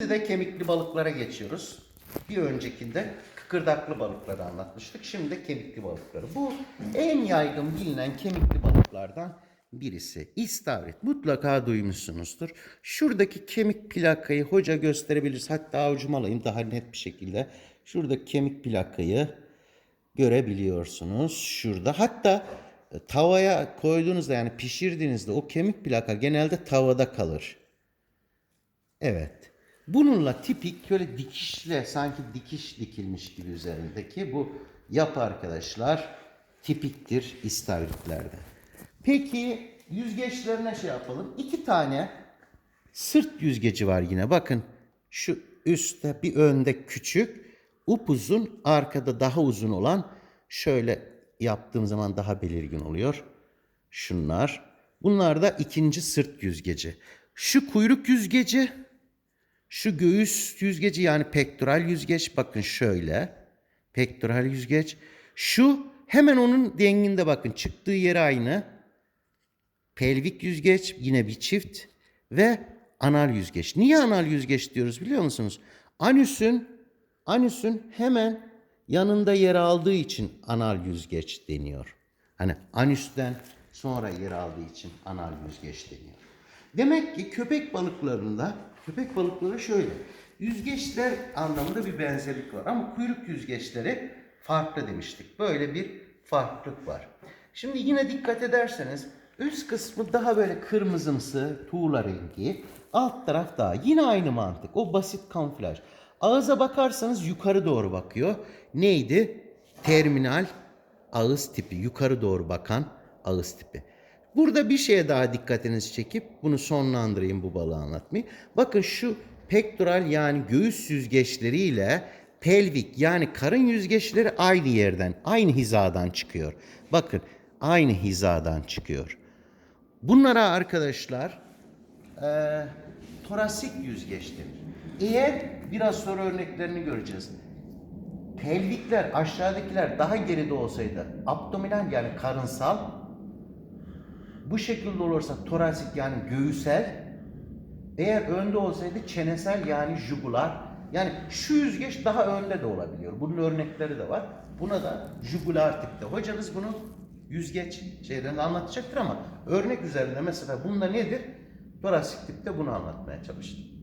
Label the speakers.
Speaker 1: Şimdi de kemikli balıklara geçiyoruz. Bir öncekinde kıkırdaklı balıkları anlatmıştık. Şimdi de kemikli balıkları. Bu en yaygın bilinen kemikli balıklardan birisi. İstavrit. Mutlaka duymuşsunuzdur. Şuradaki kemik plakayı hoca gösterebilir. Hatta avucuma alayım daha net bir şekilde. Şuradaki kemik plakayı görebiliyorsunuz. Şurada. Hatta e, tavaya koyduğunuzda yani pişirdiğinizde o kemik plaka genelde tavada kalır. Evet. Bununla tipik böyle dikişle sanki dikiş dikilmiş gibi üzerindeki bu yapı arkadaşlar tipiktir istavritlerde. Peki yüzgeçlerine şey yapalım. İki tane sırt yüzgeci var yine. Bakın şu üstte bir önde küçük, upuzun, arkada daha uzun olan şöyle yaptığım zaman daha belirgin oluyor. Şunlar. Bunlar da ikinci sırt yüzgeci. Şu kuyruk yüzgeci şu göğüs yüzgeci yani pektoral yüzgeç bakın şöyle. Pektoral yüzgeç. Şu hemen onun denginde bakın çıktığı yeri aynı. Pelvik yüzgeç yine bir çift ve anal yüzgeç. Niye anal yüzgeç diyoruz biliyor musunuz? Anüsün anüsün hemen yanında yer aldığı için anal yüzgeç deniyor. Hani anüsten sonra yer aldığı için anal yüzgeç deniyor. Demek ki köpek balıklarında köpek balıkları şöyle. Yüzgeçler anlamında bir benzerlik var ama kuyruk yüzgeçleri farklı demiştik. Böyle bir farklılık var. Şimdi yine dikkat ederseniz üst kısmı daha böyle kırmızımsı tuğla rengi. Alt taraf daha yine aynı mantık. O basit kamuflaj. Ağıza bakarsanız yukarı doğru bakıyor. Neydi? Terminal ağız tipi. Yukarı doğru bakan ağız tipi. Burada bir şeye daha dikkatinizi çekip bunu sonlandırayım bu balığı anlatmayı. Bakın şu pektoral yani göğüs yüzgeçleriyle pelvik yani karın yüzgeçleri aynı yerden, aynı hizadan çıkıyor. Bakın aynı hizadan çıkıyor. Bunlara arkadaşlar eee torasik yüzgeç denir. Eğer biraz sonra örneklerini göreceğiz. Pelvikler aşağıdakiler daha geride olsaydı abdominal yani karınsal bu şekilde olursa torasik yani göğüsel eğer önde olsaydı çenesel yani jugular yani şu yüzgeç daha önde de olabiliyor. Bunun örnekleri de var. Buna da jugular tipte. Hocanız bunu yüzgeç şeylerini anlatacaktır ama örnek üzerinde mesela bunda nedir? Torasik tipte bunu anlatmaya çalıştım.